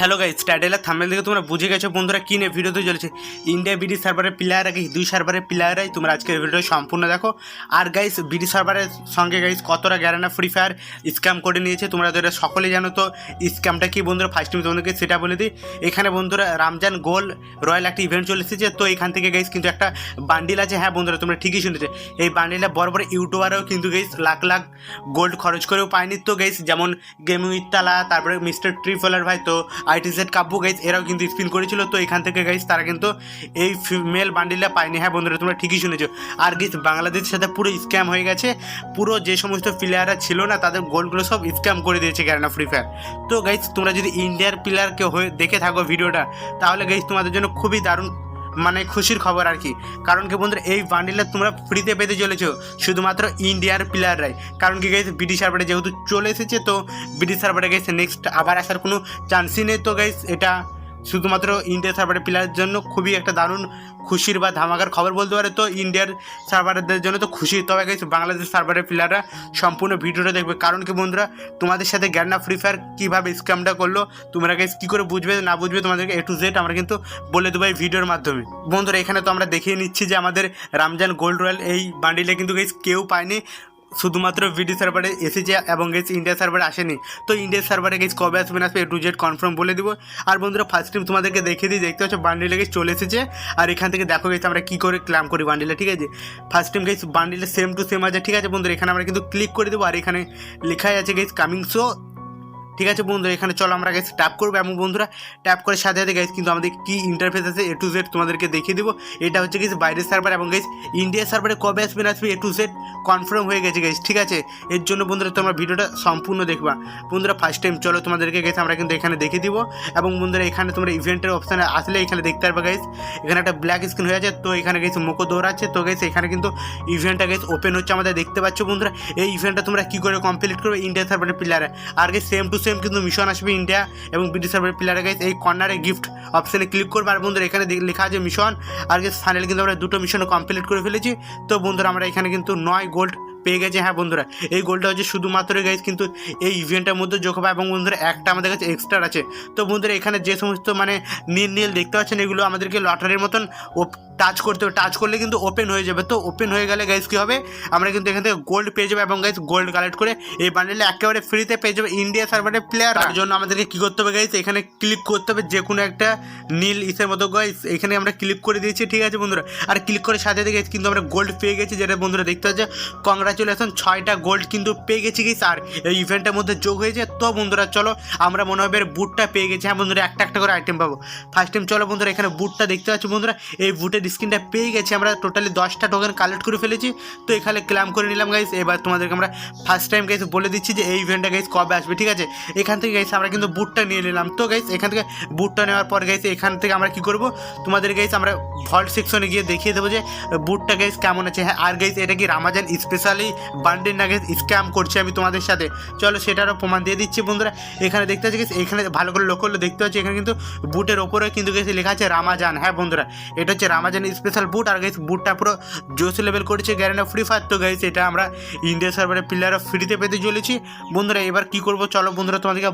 Hello guys টাইটেলের Thamel থেকে তোমরা বুঝে গেছো বন্ধুরা কী নিয়ে ভিডিওতে চলেছে। ইন্ডিয়া বিডি সার্ভারের প্লেয়ার আগে দুই সার্ভারের প্লেয়ারাই তোমরা আজকের ভিডিও সম্পূর্ণ দেখো। আর গাইস বিডি সার্ভারের সঙ্গে গাইস কতটা গ্যারানা ফ্রি ফায়ার স্ক্যাম করে নিয়েছে তোমরা তো এটা সকলেই জানো তো। স্ক্যামটা কি বন্ধুরা? ফার্স্ট টাইম তোমাদেরকে সেটা বলে দিই। এখানে বন্ধুরা রামজান গোল রয়্যাল একটা ইভেন্ট চলে এসেছে। তো এখান থেকে গাইস কিন্তু একটা বান্ডিল আছে। হ্যাঁ বন্ধুরা, তোমরা ঠিকই শুনেছে। এই বান্ডিলটা বড় বড় ইউটিউবারও কিন্তু গাইস লাখ লাখ গোল্ড খরচ করেও পায়নি। তো গাইস যেমন গেমিং ইত্তালা তারপরে মিস্টার ট্রিফলার ভাই, তো আইটি কাব্যু গাইজ এরাও কিন্তু স্পিন করেছিল। তো এখান থেকে গাইজ তারা কিন্তু এই ফিমেল বান্ডিলটা পায়নি। হ্যাঁ বন্ধুরা, তোমরা ঠিকই শুনেছো। আর গিস বাংলাদেশের সাথে পুরো স্ক্যাম হয়ে গেছে। পুরো যে সমস্ত প্লেয়াররা ছিল না, তাদের গোলগুলো সব স্ক্যাম করে দিয়েছে কেননা ফ্রি ফায়ার তো গাইজ তোমরা যদি ইন্ডিয়ার প্লেয়ারকে হয়ে দেখে থাকো ভিডিওটা তাহলে গাইজ তোমাদের জন্য খুবই দারুণ মানে খুশির খবর আর কি। কারণ কি বন্ধুরা, এই বান্ডিলটা তোমরা ফ্রিতে পেতে চলেছো, শুধুমাত্র ইন্ডিয়ার প্লেয়াররাই কারণ কি গাইস ব্রিটিশ সার্ভারে যেহেতু চলে এসেছে, তো ব্রিটিশ সার্ভারে গেছে নেক্সট আবার আসার কোনো চান্সই নেই। তো গাইস এটা শুধুমাত্র ইন্ডিয়া সার্ভারের প্লেয়ারের জন্য খুবই একটা দারুণ খুশির বা ধামাকার খবর বলতে পারে। তো ইন্ডিয়ার সার্ভারদের জন্য তো খুশি। তবে গাইস বাংলাদেশ সার্ভারের প্লেয়াররা সম্পূর্ণ ভিডিওটা দেখবে। কারণ কি বন্ধুরা, তোমাদের সাথে গ্যান্ডা ফ্রি ফায়ার কীভাবে স্ক্যামটা করল, তোমরা গাইস কী করে বুঝবে, না বুঝবে, তোমাদেরকে এ টু জেড আমরা কিন্তু বলে দেবো এই ভিডিওর মাধ্যমে। বন্ধুরা, এখানে তো আমরা দেখিয়ে নিচ্ছি যে আমাদের রামজান গোল্ড রয়্যাল এই বান্ডিলে কিন্তু কেউ পায়নি। শুধুমাত্র ভিডি সার্ভারে এসেছে এবং গেছে ইন্ডিয়া সার্ভারে আসেনি। তো ইন্ডিয়া সার্ভারে গেছে কবে আসবে না আসবে এ টু জেড কনফার্ম বলে দিব। আর বন্ধুরা ফার্স্ট টাইম তোমাদেরকে দেখে দিই, দেখতে পাচ্ছ বান্ডিলে গেছে চলে এসেছে। আর এখান থেকে দেখো গেছে আমরা কী করে ক্লাম করি বান্ডিলে ঠিক আছে? ফার্স্ট টাইম গেছে বান্ডিলে সেম টু সেম আছে, ঠিক আছে বন্ধুরা? এখানে আমরা কিন্তু ক্লিক করে দেবো। আর এখানে লেখাই আছে গেছে কামিং শো ঠিক আছে বন্ধুরা, এখানে চলো আমরা গেছি ট্যাপ করব। এবং বন্ধুরা ট্যাপ করে সাথে সাথে গেছি কিন্তু আমাদের কি ইন্টারফেস আছে এ টু জেড তোমাদেরকে দেখিয়ে দেবো। এটা হচ্ছে গেছে বাইরের সার্ভার এবং গেছি ইন্ডিয়া সার্ভারে কবে আসবে না আসবে এ টু জেড কনফার্ম হয়ে গেছে গেছি ঠিক আছে? এর জন্য বন্ধুরা তোমরা ভিডিওটা সম্পূর্ণ দেখবা। বন্ধুরা ফার্স্ট টাইম চলো তোমাদেরকে গেছে আমরা কিন্তু এখানে দেখিয়ে দিব। এবং বন্ধুরা এখানে তোমরা ইভেন্টের অপশানে আসলে এখানে দেখতে পারবে গাইস এখানে একটা ব্ল্যাক স্ক্রিন হয়ে আছে। তো এখানে গেছে মুখো দৌড়াচ্ছে তো গেছে এখানে কিন্তু ইভেন্টটা গেছে ওপেন হচ্ছে আমাদের দেখতে পাচ্ছ বন্ধুরা। এই ইভেন্টটা তোমরা কী করে কমপ্লিট করবে ইন্ডিয়া সার্ভারের প্লেয়ারে আর গেছে সেম টু সেম কিন্তু মিশন আসবে ইন্ডিয়া এবং ব্রিটিশ সার্ভের প্লেয়ারে গাইজ এই কর্নারে গিফট অপশানে ক্লিক করব। আর বন্ধুরা, এখানে লেখা আছে মিশন আর গেস ফাইনালি কিন্তু আমরা দুটো মিশন কমপ্লিট করে ফেলেছি। তো বন্ধুরা, আমরা এখানে কিন্তু নয় গোল্ড পেয়ে গেছে। হ্যাঁ বন্ধুরা, এই গোলটা হচ্ছে শুধুমাত্র গাইজ কিন্তু এই ইভেন্টের মধ্যে যোগ হবে এবং বন্ধুরা একটা আমাদের কাছে এক্সট্রা আছে। তো বন্ধুরা এখানে যে সমস্ত মানে নীল নীল দেখতে পাচ্ছেন, এগুলো আমাদেরকে লটারির মতন টাচ করতে হবে। টাচ করলে কিন্তু ওপেন হয়ে যাবে। তো ওপেন হয়ে গেলে গাইজ কী হবে? আমরা কিন্তু এখান থেকে গোল্ড পেয়ে যাব এবং গাইজ গোল্ড কালেক্ট করে এই বান্ডেলে একেবারে ফ্রিতে পেয়ে যাবে ইন্ডিয়া সার্ভারের প্লেয়ার তার জন্য আমাদেরকে কী করতে হবে গাইজ এখানে ক্লিক করতে হবে যে কোনো একটা নীল ইসের মতো গাইজ এখানে আমরা ক্লিক করে দিয়েছি, ঠিক আছে বন্ধুরা? আর ক্লিক করে সাথে সাথে কিন্তু আমরা গোল্ড পেয়ে গেছি, যেটা বন্ধুরা দেখতে পাচ্ছে। কংগ্রাচুলেশন ছয়টা গোল্ড কিন্তু পেয়ে গেছি গেছি আর এই ইভেন্টের মধ্যে যোগ হয়েছে। তো বন্ধুরা, চলো আমরা মনে হবে বুটটা পেয়ে গেছি। হ্যাঁ বন্ধুরা, একটা একটা করে আইটেম পাবো। ফার্স্ট টাইম চলো বন্ধুরা, এখানে বুটটা দেখতে পাচ্ছি বন্ধুরা। এই বুটের স্ক্রিনটা পেয়ে গেছি আমরা। টোটালি দশটা টোকেন কালেক্ট করে ফেলেছি। তো এখানে ক্লাম করে নিলাম গাইস এবার তোমাদেরকে আমরা ফার্স্ট টাইম গাইস বলে দিচ্ছি যে এই ইভেন্টটা গাইস কবে আসবে, ঠিক আছে? এখান থেকে গাইস আমরা কিন্তু বুটটা নিয়ে নিলাম। তো গাইস এখান থেকে বুটটা নেওয়ার পর গাইস এখান থেকে আমরা কি করব? তোমাদের গাইস আমরা ভল্ট সেকশনে গিয়ে দেখিয়ে দেবো যে বুটটা গাইস কেমন আছে। হ্যাঁ আর গাইস এটা কি রামাজান স্পেশালি বান্ডিল না গাইস স্ক্যাম করছি আমি তোমাদের সাথে। চলো সেটারও প্রমাণ দিয়ে দিচ্ছি বন্ধুরা। এখানে দেখতে পাচ্ছি এখানে ভালো করে লক্ষ্য করলে দেখতে পাচ্ছি, এখানে কিন্তু বুটের ওপরে কিন্তু গাইস লেখা আছে রামাজান। হ্যাঁ বন্ধুরা, এটা হচ্ছে রামাজান স্পেশাল বুট আর গাইস বুটটা পুরো জোস লেভেল করেছে গ্যারেন্টা ফ্রি ফায়ার তো গাইস এটা আমরা ইন্ডিয়া সার্ভারের প্লেয়াররা ফ্রিতে পেতে চলেছি। বন্ধুরা, এবার কি করব চলো বন্ধুরা, তোমাদেরকে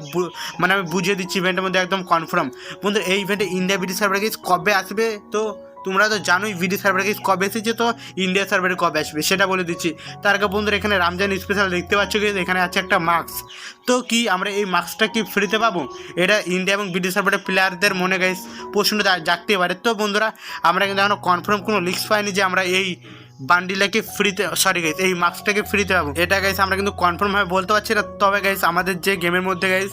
মানে আমি বুঝিয়ে দিচ্ছি ইভেন্টের মধ্যে একদম কনফার্ম বন্ধুরা, এই ইভেন্টে ইন্ডিয়া বিডি সার্ভারে গাইস কবে আসবে? তো তোমরা তো জানোই ভিডি সার্ভার কি কবে এসেছে তো ইন্ডিয়া সার্ভারে কবে আসবে, সেটা বলে দিচ্ছি। তার আগে বন্ধুরা, এখানে রামজান স্পেশাল দেখতে পাচ্ছ কি? এখানে আছে একটা মাস্ক তো কি, আমরা এই মাস্কটা কি ফ্রিতে পাবো? এটা ইন্ডিয়া এবং ভিডি সার্ভারের প্লেয়ারদের মনে গেছে প্রশ্ন জাগতে পারে। তো বন্ধুরা, আমরা কিন্তু এখনও কনফার্ম কোনো লিক্স পাইনি যে আমরা এই বান্ডিলাকে ফ্রিতে সরি গাইস এই মাস্কটাকে ফ্রিতে পাবো। এটা গাইস আমরা কিন্তু কনফার্মভাবে বলতে পারছি না, তবে গাইস আমাদের যে গেমের মধ্যে গাইস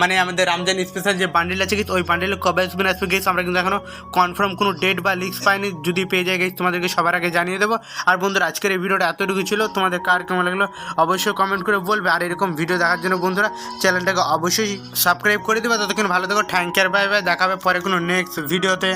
মানে আমাদের রামজান স্পেশাল যে বান্ডিল আছে গাইস ওই বান্ডিলে কবে আসবে না আসবে গাইস আমরা কিন্তু এখনও কনফার্ম কোনো ডেট বা লিক্স পাইনি। যদি পেয়ে যায় গাইস তোমাদেরকে সবার আগে জানিয়ে দেবো। আর বন্ধুরা, আজকের এই ভিডিওটা এতটুকু ছিল। তোমাদের কার কেমন লাগল অবশ্যই কমেন্ট করে বলবে। আর এরকম ভিডিও দেখার জন্য বন্ধুরা চ্যানেলটাকে অবশ্যই সাবস্ক্রাইব করে দেবে। ততক্ষণ ভালো থেকো থ্যাংক ইউ বাই বাই দেখাবে পরে কোনো নেক্সট ভিডিওতে